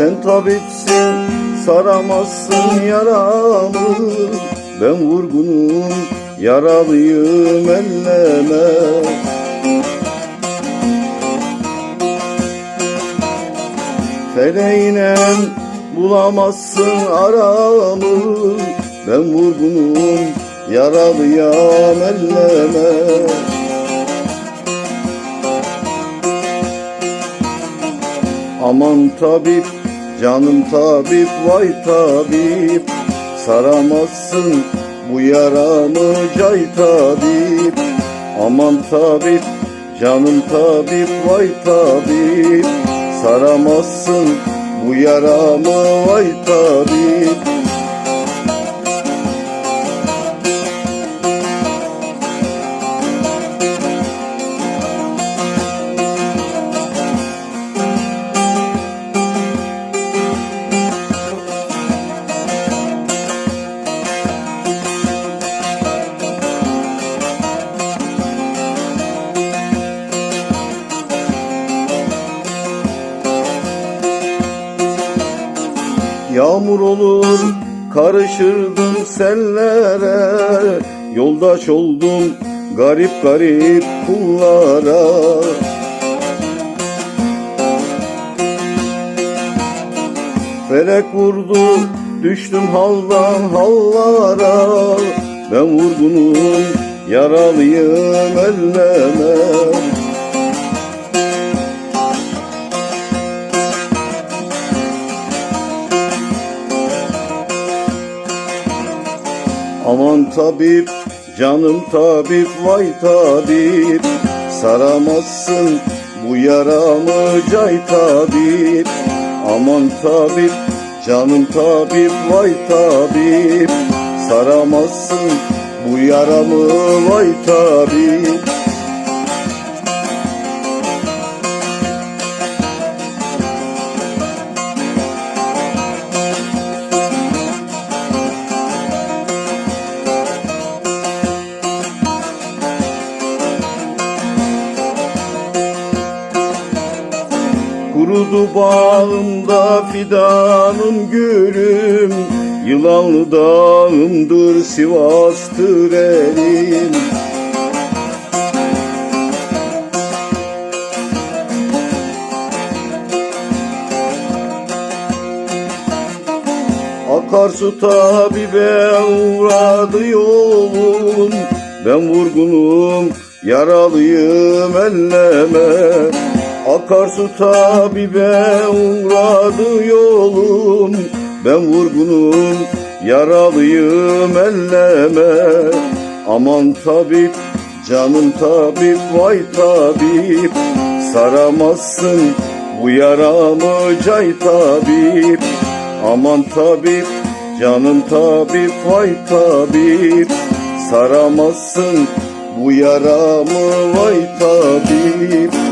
Sen tabipsin saramazsın yaramı. Ben vurgunum yaralıyım elleme. Feleğine bulamazsın aramı. Ben vurgunum yaralıyam elleme. Aman tabip, canım tabip, vay tabip. Saramazsın bu yaramı cay tabip. Aman tabip, canım tabip, vay tabip. Saramazsın bu yaramı vay tabip Yağmur olur karışırdım sellere. Yoldaş oldum garip garip kullara. Felek vurdu düştüm haldan hallara. Ben vurgunum yaralıyım elleme Aman tabip, canım tabip, vay tabip. Saramazsın bu yaramı cay tabip. Aman tabip, canım tabip, vay tabip. Saramazsın bu yaramı vay tabip Kurudu bağımda fidanım gülüm Yılanlı dağımdır Sivas'tır elim. Akarsu tabibe uğradı yolum Ben vurgunum yaralıyım elleme Akarsu tabibe uğradı yolum. Ben vurgunum yaralıyım elleme. Aman tabip canım tabip vay tabip. Saramazsın bu yaramı cay tabip. Aman tabip canım tabip vay tabip. Saramazsın bu yaramı vay tabip